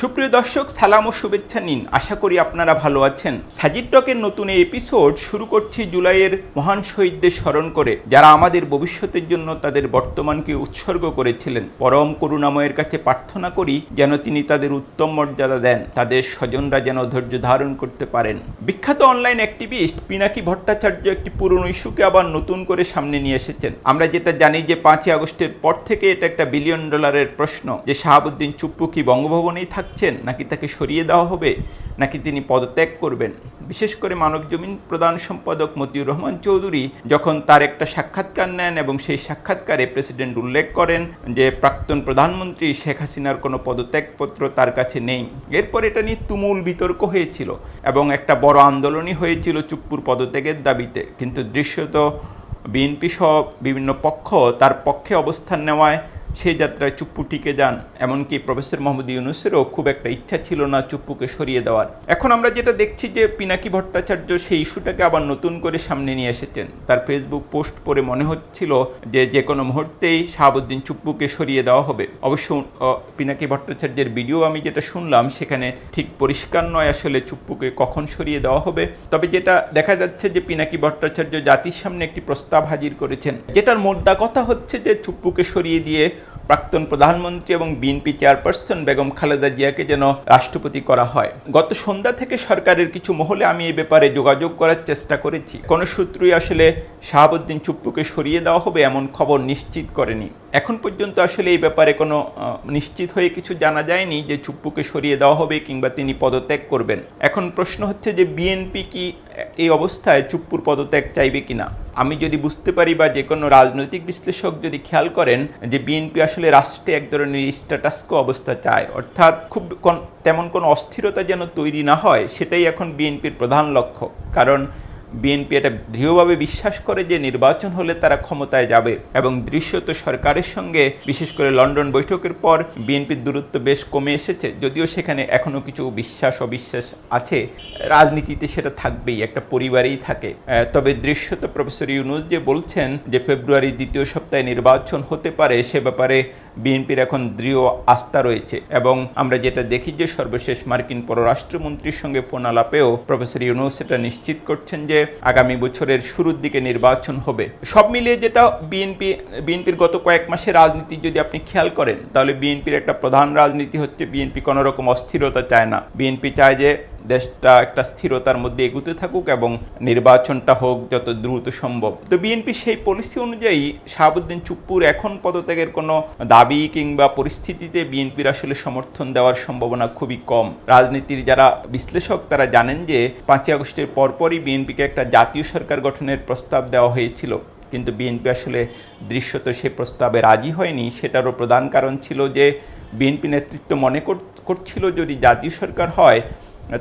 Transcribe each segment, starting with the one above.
সুপ্রিয় দর্শক, সালাম ও শুভেচ্ছা নিন। আশা করি আপনারা ভালো আছেন। সাজিদ টকের নতুন এই এপিসোড শুরু করছি জুলাইয়ের মহান শহীদদের স্মরণ করে, যারা আমাদের ভবিষ্যতের জন্য তাদের বর্তমানকে উৎসর্গ করেছিলেন। পরম করুণাময়ের কাছে প্রার্থনা করি যেন তিনি তাদের উত্তম মর্যাদা দেন, তাদের স্বজনরা যেন ধৈর্য ধারণ করতে পারেন। বিখ্যাত অনলাইন অ্যাক্টিভিস্ট পিনাকি ভট্টাচার্য একটি পুরনো ইস্যুকে আবার নতুন করে সামনে নিয়ে এসেছেন। আমরা যেটা জানি যে পাঁচই আগস্টের পর থেকে এটা একটা বিলিয়ন ডলারের প্রশ্ন, যে শাহাবুদ্দিন চুপ্পু কি বঙ্গভবনেই থাকছেন নাকি তাকে সরিয়ে দেওয়া হবে? নাকি তিনি পদত্যাগ করবেন? বিশেষ করে মানব জমিন প্রধান সম্পাদক মতিউর রহমান চৌধুরী যখন তার একটা সাক্ষাৎকার নেন এবং সেই সাক্ষাৎকারে প্রেসিডেন্ট উল্লেখ করেন যে, প্রাক্তন প্রধানমন্ত্রী শেখ হাসিনার কোনো পদত্যাগপত্র তার কাছে নেই। এরপর এটা নিয়ে তুমুল বিতর্ক হয়েছিল এবং একটা বড় আন্দোলনই হয়েছিল চুপ্পুর পদত্যাগের দাবিতে। কিন্তু দৃশ্যত বিএনপি সহ বিভিন্ন পক্ষ তার পক্ষে অবস্থান নেওয়ায় সেই যাত্রায় চুপ্পু টিকে যান, এমনকি প্রফেসর মোহাম্মদ ইউনুসেরও খুব একটা ইচ্ছা ছিল না চুপ্পুকে সরিয়ে দেওয়ার। এখন আমরা যেটা দেখছি যে পিনাকি ভট্টাচার্য সেই ইস্যুটাকে আবার নতুন করে সামনে নিয়ে এসেছেন। তার ফেসবুক পোস্ট পরে মনে হচ্ছিল যে যে কোনো মুহূর্তেই শাহাবুদ্দিন চুপ্পুকে সরিয়ে দেওয়া হবে। অবশ্য পিনাকি ভট্টাচার্যের ভিডিও আমি যেটা শুনলাম সেখানে ঠিক পরিষ্কার নয় আসলে চুপ্পুকে কখন সরিয়ে দেওয়া হবে। তবে যেটা দেখা যাচ্ছে যে পিনাকি ভট্টাচার্য জাতির সামনে একটি প্রস্তাব হাজির করেছেন। যেটার মোদ্দা কথা হচ্ছে যে চুপ্পুকে সরিয়ে দিয়ে প্রাক্তন প্রধানমন্ত্রী এবং বিএনপি চেয়ারপারসন বেগম খালেদা জিয়াকে যেন রাষ্ট্রপতি করা হয়। গত সন্ধ্যা থেকে সরকারের কিছু মহলে আমি এই ব্যাপারে যোগাযোগ করার চেষ্টা করেছি। কোনো সূত্রই আসলে শাহাবুদ্দিন চুপ্পুকে সরিয়ে দেওয়া হবে এমন খবর নিশ্চিত করেনি। এখন পর্যন্ত আসলে এই ব্যাপারে কোনো নিশ্চিত হয়ে কিছু জানা যায়নি যে চুপ্পুকে সরিয়ে দেওয়া হবে কিংবা তিনি পদত্যাগ করবেন। এখন প্রশ্ন হচ্ছে যে বিএনপি কি এই অবস্থায় চুপ্পুর পদত্যাগ চাইবে কিনা? আমি যদি বুঝতে পারি বা যে কোনো রাজনৈতিক বিশ্লেষক যদি খেয়াল করেন যে বিএনপি আসলে রাষ্ট্রে এক ধরনের স্ট্যাটাসকো অবস্থা চায়, অর্থাৎ খুব তেমন কোনো অস্থিরতা যেন তৈরি না হয়, সেটাই এখন বিএনপির প্রধান লক্ষ্য। কারণ বিএনপি এটা দৃঢ়ভাবে বিশ্বাস করে যে নির্বাচন হলে তারা ক্ষমতায় যাবে এবং দৃশ্যত সরকারের সঙ্গে, বিশেষ করে লন্ডন বৈঠকের পর, বিএনপির দূরত্ব বেশ কমে এসেছে। যদিও সেখানে এখনও কিছু বিশ্বাস, অবিশ্বাস আছে, রাজনীতিতে সেটা থাকবেই, একটা পরিবারেই থাকে। তবে দৃশ্যত প্রফেসর ইউনুস যে বলছেন যে ফেব্রুয়ারি দ্বিতীয় সপ্তাহে নির্বাচন হতে পারে, সে ব্যাপারে বিএনপির এখন দৃঢ় আস্থা রয়েছে এবং আমরা যেটা দেখি যে সর্বশেষ মার্কিন পররাষ্ট্রমন্ত্রীর সঙ্গে ফোন আলাপেও প্রফেসর ইউনুস এটা নিশ্চিত করছেন যে আগামী বছরের শুরুর দিকে নির্বাচন হবে। সব মিলিয়ে যেটা বিএনপি, বিএনপির গত কয়েক মাসের রাজনীতি যদি আপনি খেয়াল করেন, তাহলে বিএনপির একটা প্রধান রাজনীতি হচ্ছে বিএনপি কোনো রকম অস্থিরতা চায় না। বিএনপি চায় যে দেশটা একটা স্থিরতার মধ্যে এগুতে থাকুক এবং নির্বাচনটা হোক যত দ্রুত সম্ভব। তো বিএনপি সেই পলিসি অনুযায়ী শাহাবুদ্দিন চুপ্পুর এখন পদত্যাগের কোনো দাবি কিংবা পরিস্থিতিতে বিএনপির আসলে সমর্থন দেওয়ার সম্ভাবনা খুবই কম। রাজনীতির যারা বিশ্লেষক, তারা জানেন যে পাঁচই আগস্টের পরপরই বিএনপিকে একটা জাতীয় সরকার গঠনের প্রস্তাব দেওয়া হয়েছিল। কিন্তু বিএনপি আসলে দৃশ্যত সে প্রস্তাবে রাজি হয়নি। সেটারও প্রধান কারণ ছিল যে বিএনপি নেতৃত্ব মনে কর- করছিল যদি জাতীয় সরকার হয়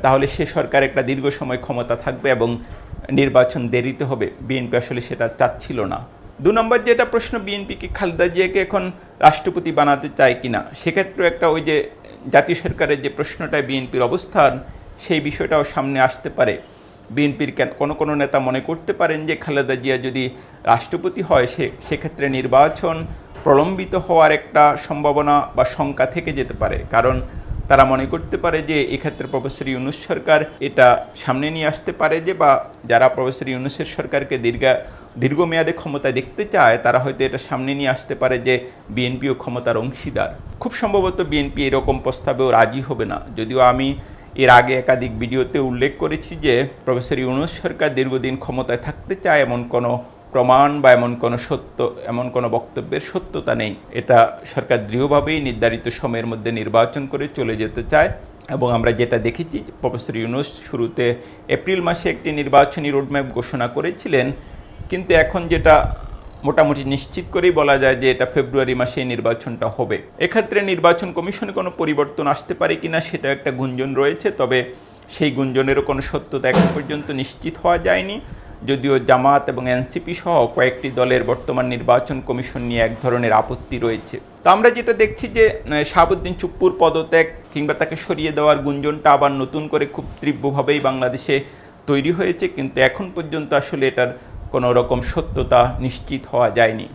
তাহলে সে সরকার একটা দীর্ঘ সময় ক্ষমতা থাকবে এবং নির্বাচন দেরিতে হবে। বিএনপি আসলে সেটা চাচ্ছিল না। দু নম্বর যেটা প্রশ্ন, বিএনপি কি খালেদা জিয়াকে এখন রাষ্ট্রপতি বানাতে চায় কিনা? সেক্ষেত্রে একটা ওই যে জাতীয় সরকারের যে প্রশ্নটায় বিএনপির অবস্থান, সেই বিষয়টাও সামনে আসতে পারে। বিএনপির কেন, কোনো কোনো নেতা মনে করতে পারেন যে খালেদা জিয়া যদি রাষ্ট্রপতি হয়, সে, সেক্ষেত্রে নির্বাচন প্রলম্বিত হওয়ার একটা সম্ভাবনা বা শঙ্কা থেকে যেতে পারে। কারণ তারা মনে করতে পারে যে এক্ষেত্রে প্রফেসর ইউনুস সরকার এটা সামনে নিয়ে আসতে পারে যে বা যারা প্রফেসর ইউনুসের সরকারকে দীর্ঘা, দীর্ঘমেয়াদে ক্ষমতা দেখতে চায়, তারা হয়তো এটা সামনে নিয়ে আসতে পারে যে বিএনপিও ক্ষমতার অংশীদার। খুব সম্ভবত বিএনপি এরকম প্রস্তাবেও রাজি হবে না। যদিও আমি এর আগে একাধিক ভিডিওতে উল্লেখ করেছি যে প্রফেসর ইউনুস সরকার দীর্ঘদিন ক্ষমতায় থাকতে চায়, এমন কোনো প্রমাণ বা এমন কোনো সত্য, এমন কোনো বক্তব্যের সত্যতা নেই। এটা সরকার দৃঢ়ভাবেই নির্ধারিত সময়ের মধ্যে নির্বাচন করে চলে যেতে চায় এবং আমরা যেটা দেখেছি, প্রফেসর ইউনুস শুরুতে এপ্রিল মাসে একটি নির্বাচনী রোডম্যাপ ঘোষণা করেছিলেন। কিন্তু এখন যেটা মোটামুটি নিশ্চিত করেই বলা যায় যে এটা ফেব্রুয়ারি মাসে নির্বাচনটা হবে। এক্ষেত্রে নির্বাচন কমিশনে কোনো পরিবর্তন আসতে পারে কিনা সেটা একটা গুঞ্জন রয়েছে, তবে সেই গুঞ্জনেরও কোনো সত্যতা এখন পর্যন্ত নিশ্চিত হওয়া যায়নি। যদিও জামাত এবং এনসিপি সহ কয়েকটি দলের বর্তমান নির্বাচন কমিশন নিয়ে এক ধরনের আপত্তি রয়েছে। তো আমরা যেটা দেখছি যে শাহাবুদ্দিন চুপ্পুর পদত্যাগ কিংবা তাকে সরিয়ে দেওয়ার গুঞ্জনটা আবার নতুন করে খুব তীব্রভাবেই বাংলাদেশে তৈরি হয়েছে, কিন্তু এখন পর্যন্ত আসলে এটার কোনো রকম সত্যতা নিশ্চিত হওয়া যায়নি।